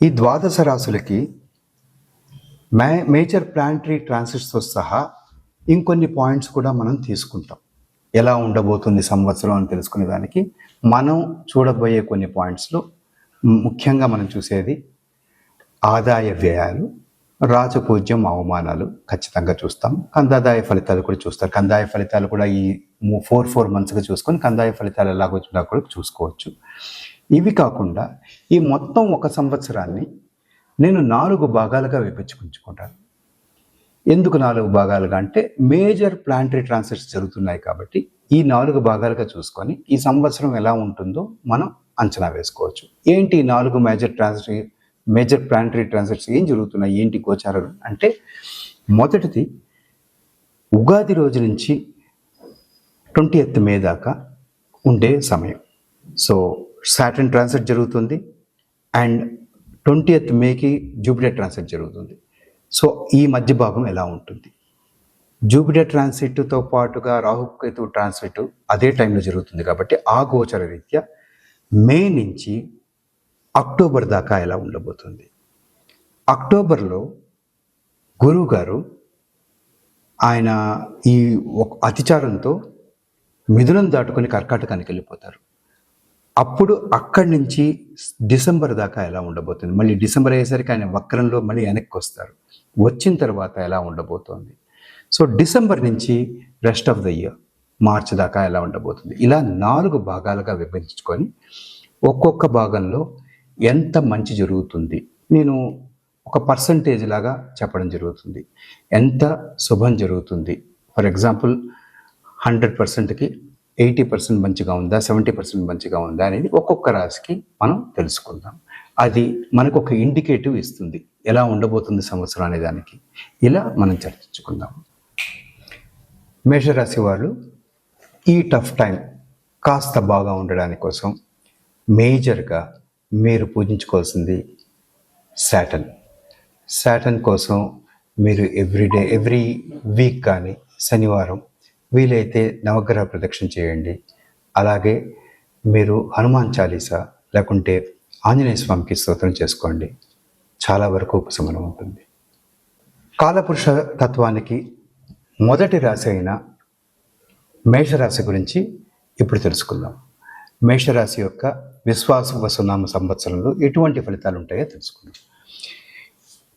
ఈ ద్వాదశ రాశులకి మే major planetary ట్రాన్సిట్స్తో సహా ఇంకొన్ని పాయింట్స్ కూడా మనం తీసుకుంటాం. ఎలా ఉండబోతుంది సంవత్సరం అని తెలుసుకునే దానికి మనం చూడబోయే కొన్ని పాయింట్స్లో ముఖ్యంగా మనం చూసేది ఆదాయ వ్యయాలు రాజపూజ్యం అవమానాలు ఖచ్చితంగా చూస్తాం. కందాదాయ ఫలితాలు కూడా చూస్తారు. కందాయ ఫలితాలు కూడా ఈ ఫోర్ ఫోర్ మంత్స్గా చూసుకొని కందాయ ఫలితాలు ఎలాగో కూడా చూసుకోవచ్చు. ఇవి కాకుండా ఈ మొత్తం ఒక సంవత్సరాన్ని నేను నాలుగు భాగాలుగా విభజించుకుంటాను. ఎందుకు నాలుగు భాగాలుగా అంటే మేజర్ ప్లాంటరీ ట్రాన్సిట్స్ జరుగుతున్నాయి కాబట్టి ఈ నాలుగు భాగాలుగా చూసుకొని ఈ సంవత్సరం ఎలా ఉంటుందో మనం అంచనా వేసుకోవచ్చు. ఏంటి నాలుగు major transit major planetary transits ఏం జరుగుతున్నాయి ఏంటి గోచారాలు అంటే మొదటిది ఉగాది రోజు నుంచి ట్వంటీ ఎత్ మే దాకా ఉండే సమయం. సో సాటర్న్ ట్రాన్సిట్ జరుగుతుంది. అండ్ ట్వంటీ ఎత్ మేకి జూపిటర్ ట్రాన్సిట్ జరుగుతుంది. సో ఈ మధ్య భాగం ఎలా ఉంటుంది? జూపిటర్ ట్రాన్సిట్తో పాటుగా రాహుకేతు ట్రాన్సిట్ అదే టైంలో జరుగుతుంది కాబట్టి ఆ గోచర రీత్యా మే నుంచి అక్టోబర్ దాకా ఎలా ఉండబోతుంది? అక్టోబర్లో గురువు గారు ఆయన ఈ అతిచారంతో మిథునం దాటుకొని కర్కాటకానికి వెళ్ళిపోతారు. అప్పుడు అక్కడి నుంచి డిసెంబర్ దాకా ఎలా ఉండబోతుంది? మళ్ళీ డిసెంబర్ అయ్యేసరికి ఆయన వక్రంలో మళ్ళీ వెనక్కి వస్తారు. వచ్చిన తర్వాత ఎలా ఉండబోతోంది? సో డిసెంబర్ నుంచి rest of the year March దాకా ఎలా ఉండబోతుంది? ఇలా నాలుగు భాగాలుగా విభజించుకొని ఒక్కొక్క భాగంలో ఎంత మంచి జరుగుతుంది? నేను ఒక పర్సంటేజ్ లాగా చెప్పడం జరుగుతుంది. ఎంత శుభం జరుగుతుంది? ఫర్ ఎగ్జాంపుల్ హండ్రెడ్ పర్సెంట్కి ఎయిటీ పర్సెంట్ మంచిగా ఉందా? సెవెంటీ పర్సెంట్ మంచిగా ఉందా? అనేది ఒక్కొక్క రాశికి మనం తెలుసుకుందాం. అది మనకు ఒక ఇండికేటివ్ ఇస్తుంది. ఎలా ఉండబోతుంది సంవత్సరం అనే దానికి. ఇలా మనం చర్చించుకుందాం. మేషరాశి వాళ్ళు ఈ టఫ్ టైం కాస్త బాగా ఉండడానికి కోసం మేజర్గా మీరు పూజించుకోవాల్సింది శాటన్ శాటన్ కోసం మీరు ఎవ్రీడే ఎవ్రీ వీక్ కానీ శనివారం వీలైతే నవగ్రహ ప్రదక్షిణ చేయండి. అలాగే మీరు హనుమాన్ చాలీసా లేకుంటే ఆంజనేయ స్వామికి స్తోత్రం చేసుకోండి. చాలా వరకు ఉపశమనం ఉంటుంది. కాలపురుష తత్వానికి మొదటి రాశి అయిన మేషరాశి గురించి ఇప్పుడు తెలుసుకుందాం. మేషరాశి యొక్క విశ్వాస వసునామ సంవత్సరంలో ఎటువంటి ఫలితాలు ఉంటాయో తెలుసుకుందాం.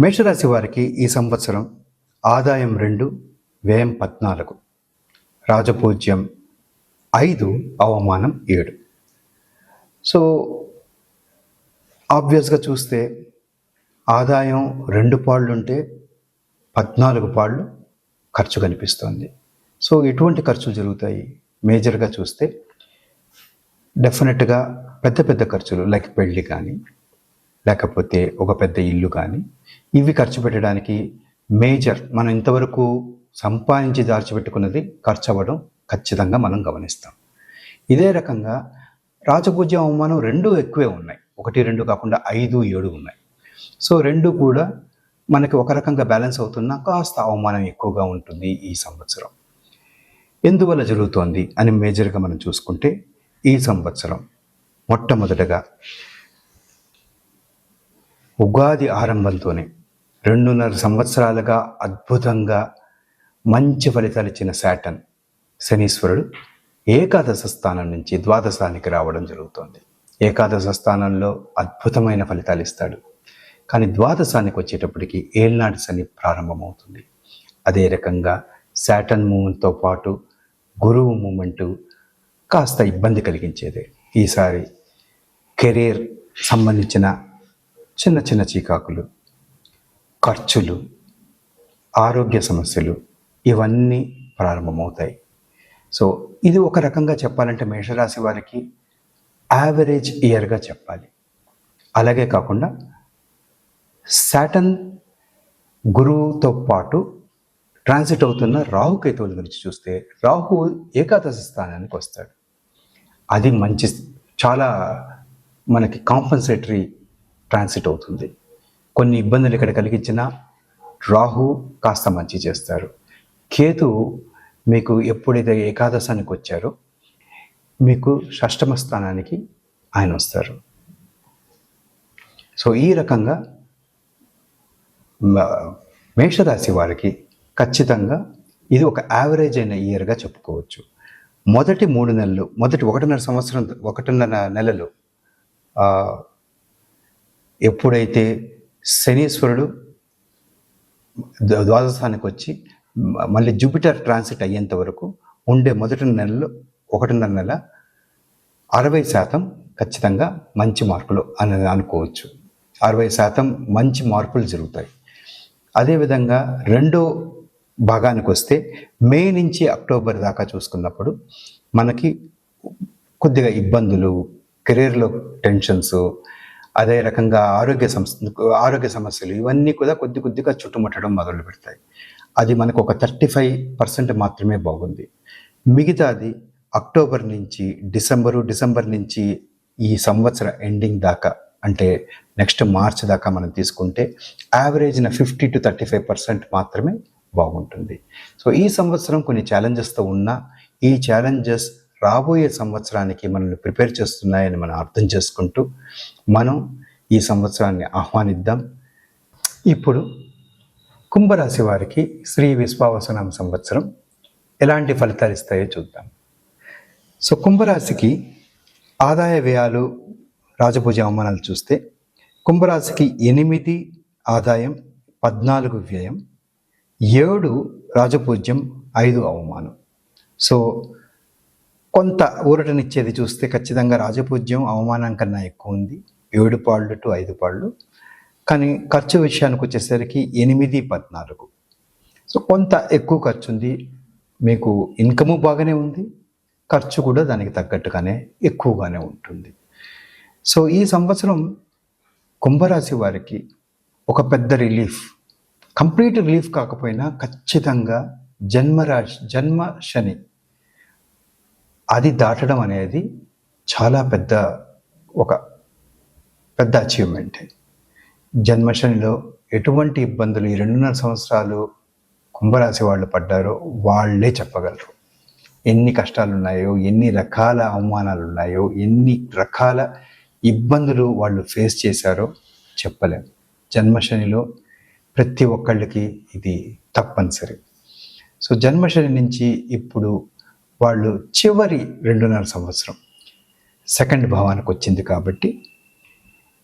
మేషరాశి వారికి ఈ సంవత్సరం ఆదాయం రెండు వ్యయం పద్నాలుగు. రాజపూజ్యం ఐదు అవమానం ఏడు. సో ఆబ్వియస్గా చూస్తే ఆదాయం రెండు పాళ్ళు ఉంటే పద్నాలుగు పాళ్ళు ఖర్చు కనిపిస్తుంది. సో ఎటువంటి ఖర్చులు జరుగుతాయి? మేజర్గా చూస్తే డెఫినెట్గా పెద్ద పెద్ద ఖర్చులు లైక్ పెళ్ళి కానీ లేకపోతే ఒక పెద్ద ఇల్లు కానీ ఇవి ఖర్చు పెట్టడానికి మేజర్ మనం ఇంతవరకు సంపాదించి దాచిపెట్టుకున్నది ఖర్చు అవ్వడం ఖచ్చితంగా మనం గమనిస్తాం. ఇదే రకంగా రాజపూజ్య అవమానం రెండు ఎక్కువే ఉన్నాయి. ఒకటి రెండు కాకుండా ఐదు ఏడు ఉన్నాయి. సో రెండు కూడా మనకి ఒక రకంగా బ్యాలెన్స్ అవుతున్నా కాస్త అవమానం ఎక్కువగా ఉంటుంది ఈ సంవత్సరం. ఎందువల్ల జరుగుతోంది అని మేజర్గా మనం చూసుకుంటే ఈ సంవత్సరం మొట్టమొదటగా ఉగాది ఆరంభంతోనే రెండున్నర సంవత్సరాలుగా అద్భుతంగా మంచి ఫలితాలు ఇచ్చిన శాటన్ శనీశ్వరుడు ఏకాదశ స్థానం నుంచి ద్వాదశానికి రావడం జరుగుతోంది. ఏకాదశ స్థానంలో అద్భుతమైన ఫలితాలు ఇస్తాడు. కానీ ద్వాదశానికి వచ్చేటప్పటికి ఏళ్నాటి శని ప్రారంభమవుతుంది. అదే రకంగా శాటన్ మూమెంట్తో పాటు గురువు మూమెంటు కాస్త ఇబ్బంది కలిగించేదే. ఈసారి కెరీర్ సంబంధించిన చిన్న చిన్న చీకాకులు ఖర్చులు ఆరోగ్య సమస్యలు ఇవన్నీ ప్రారంభమవుతాయి. సో ఇది ఒక రకంగా చెప్పాలంటే మేషరాశి వారికి యావరేజ్ ఇయర్గా చెప్పాలి. అలాగే కాకుండా శాటన్ గురువుతో పాటు ట్రాన్సిట్ అవుతున్న రాహుకేతువుల గురించి చూస్తే రాహు ఏకాదశి స్థానానికి వస్తాడు. అది మంచి చాలా మనకి కాంపన్సేటరీ ట్రాన్సిట్ అవుతుంది. కొన్ని ఇబ్బందులు ఇక్కడ కలిగించినా రాహు కాస్త మంచి చేస్తారు. కేతు మీకు ఎప్పుడైతే ఏకాదశానికి వచ్చారో మీకు షష్టమ స్థానానికి ఆయన వస్తారు. సో ఈ రకంగా మేషరాశి వారికి ఖచ్చితంగా ఇది ఒక యావరేజ్ అయిన ఇయర్గా చెప్పుకోవచ్చు. మొదటి మూడు నెలలు మొదటి ఒకటిన్నర సంవత్సరం ఒకటిన్నర నెలలు ఎప్పుడైతే శనీశ్వరుడు ద్వాదశానికి వచ్చి మళ్ళీ జూపిటర్ ట్రాన్సిట్ అయ్యేంత వరకు ఉండే మొదటి నెలలో ఒకటిన్నర నెల అరవై శాతం ఖచ్చితంగా మంచి మార్కులు అని అనుకోవచ్చు. అరవై శాతం మంచి మార్పులు జరుగుతాయి. అదేవిధంగా రెండో భాగానికి వస్తే మే నుంచి అక్టోబర్ దాకా చూసుకున్నప్పుడు మనకి కొద్దిగా ఇబ్బందులు కెరీర్లో టెన్షన్స్ అదే రకంగా ఆరోగ్య సంస్థ ఆరోగ్య సమస్యలు ఇవన్నీ కూడా కొద్ది కొద్దిగా చుట్టుముట్టడం మొదలు పెడతాయి అది మనకు ఒక థర్టీ ఫైవ్ పర్సెంట్ మాత్రమే బాగుంది. మిగతాది అక్టోబర్ నుంచి డిసెంబరు డిసెంబర్ నుంచి ఈ సంవత్సర ఎండింగ్ దాకా అంటే నెక్స్ట్ మార్చ్ దాకా మనం తీసుకుంటే యావరేజ్న fifty to thirty five percent మాత్రమే బాగుంటుంది. సో ఈ సంవత్సరం కొన్ని ఛాలెంజెస్తో ఉన్నా ఈ ఛాలెంజెస్ రాబోయే సంవత్సరానికి మనల్ని ప్రిపేర్ చేస్తున్నాయని మనం అర్థం చేసుకుంటూ మనం ఈ సంవత్సరాన్ని ఆహ్వానిద్దాం. ఇప్పుడు కుంభరాశి వారికి శ్రీ విశ్వావసనం సంవత్సరం ఎలాంటి ఫలితాలు ఇస్తాయో చూద్దాం. సో కుంభరాశికి ఆదాయ వ్యయాలు రాజభుజ అవమానాలు చూస్తే కుంభరాశికి ఎనిమిది ఆదాయం పద్నాలుగు వ్యయం ఏడు రాజపూజ్యం ఐదు అవమానం. సో కొంత ఊరటనిచ్చేది చూస్తే ఖచ్చితంగా రాజపూజ్యం అవమానం కన్నా ఎక్కువ ఉంది. ఏడు పాళ్ళు టు ఐదు పాళ్ళు. కానీ ఖర్చు విషయానికి వచ్చేసరికి ఎనిమిది పద్నాలుగు. సో కొంత ఎక్కువ ఖర్చు ఉంది. మీకు ఇన్కము బాగానే ఉంది. ఖర్చు కూడా దానికి తగ్గట్టుగానే ఎక్కువగానే ఉంటుంది. సో ఈ సంవత్సరం కుంభరాశి వారికి ఒక పెద్ద రిలీఫ్ కంప్లీట్ రిలీఫ్ కాకపోయినా ఖచ్చితంగా జన్మరాశి జన్మ శని అది దాటడం అనేది చాలా పెద్ద ఒక పెద్ద అచీవ్మెంట్ జన్మశనిలో ఎటువంటి ఇబ్బందులు ఈ రెండున్నర సంవత్సరాలు కుంభరాశి వాళ్ళు పడ్డారో వాళ్ళే చెప్పగలరు. ఎన్ని కష్టాలు ఉన్నాయో ఎన్ని రకాల అవమానాలు ఉన్నాయో ఎన్ని రకాల ఇబ్బందులు వాళ్ళు ఫేస్ చేశారో చెప్పలేం. జన్మశనిలో ప్రతి ఒక్కళ్ళకి ఇది తప్పనిసరి. సో జన్మశని నుంచి ఇప్పుడు వాళ్ళు చివరి రెండున్నర సంవత్సరం సెకండ్ భావానికి వచ్చింది కాబట్టి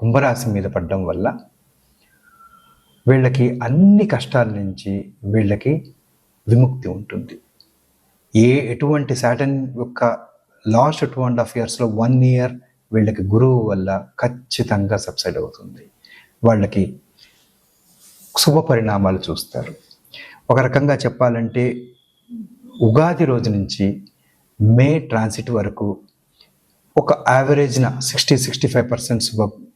కుంభరాశి మీద పడడం వల్ల వీళ్ళకి అన్ని కష్టాల నుంచి వీళ్ళకి విముక్తి ఉంటుంది. ఏ ఎటువంటి శాటన్ యొక్క లాస్ట్ టూ అండ్ హాఫ్ ఇయర్స్లో వన్ ఇయర్ వీళ్ళకి గురువు వల్ల ఖచ్చితంగా సబ్సైడ్ అవుతుంది. వాళ్ళకి శుభ పరిణామాలు చూస్తారు. ఒక రకంగా చెప్పాలంటే ఉగాది రోజు నుంచి మే ట్రాన్సిట్ వరకు ఒక యావరేజ్న సిక్స్టీ సిక్స్టీ ఫైవ్ పర్సెంట్ శుభ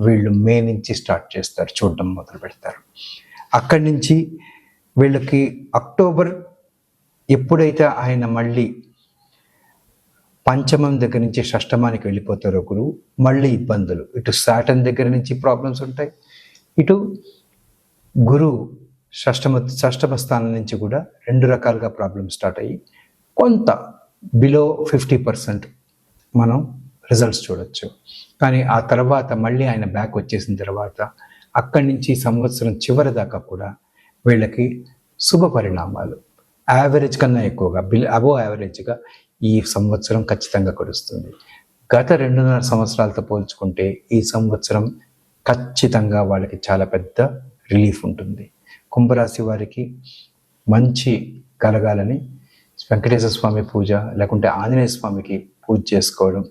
వీళ్ళు మే నుంచి స్టార్ట్ చేస్తారు చూడడం మొదలు పెడతారు. అక్కడి నుంచి వీళ్ళకి అక్టోబర్ ఎప్పుడైతే ఆయన మళ్ళీ పంచమం దగ్గర నుంచి షష్టమానికి వెళ్ళిపోతారో గురువు మళ్ళీ ఇబ్బందులు. ఇటు సాటన్ దగ్గర నుంచి ప్రాబ్లమ్స్ ఉంటాయి. ఇటు గురువు షష్టమ షష్టమ స్థానం నుంచి కూడా రెండు రకాలుగా ప్రాబ్లమ్స్ స్టార్ట్ అయ్యి కొంత బిలో ఫిఫ్టీ పర్సెంట్ మనం రిజల్ట్స్ చూడొచ్చు. కానీ ఆ తర్వాత మళ్ళీ ఆయన బ్యాక్ వచ్చేసిన తర్వాత అక్కడి నుంచి సంవత్సరం చివరి దాకా కూడా వీళ్ళకి శుభ పరిణామాలు. యావరేజ్ కన్నా ఎక్కువగా బిల్ అబో యావరేజ్గా ఈ సంవత్సరం ఖచ్చితంగా కురుస్తుంది. గత రెండున్నర సంవత్సరాలతో పోల్చుకుంటే ఈ సంవత్సరం ఖచ్చితంగా వాళ్ళకి చాలా పెద్ద రిలీఫ్ ఉంటుంది. కుంభరాశి వారికి మంచి కలగాలని వెంకటేశ్వర స్వామి పూజ లేకుంటే ఆంజనేయ స్వామికి పూజ చేసుకోవడం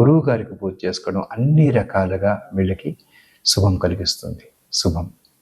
గురువు గారికి పూజ చేసుకోవడం అన్ని రకాలుగా వీళ్ళకి శుభం కలిగిస్తుంది. శుభం.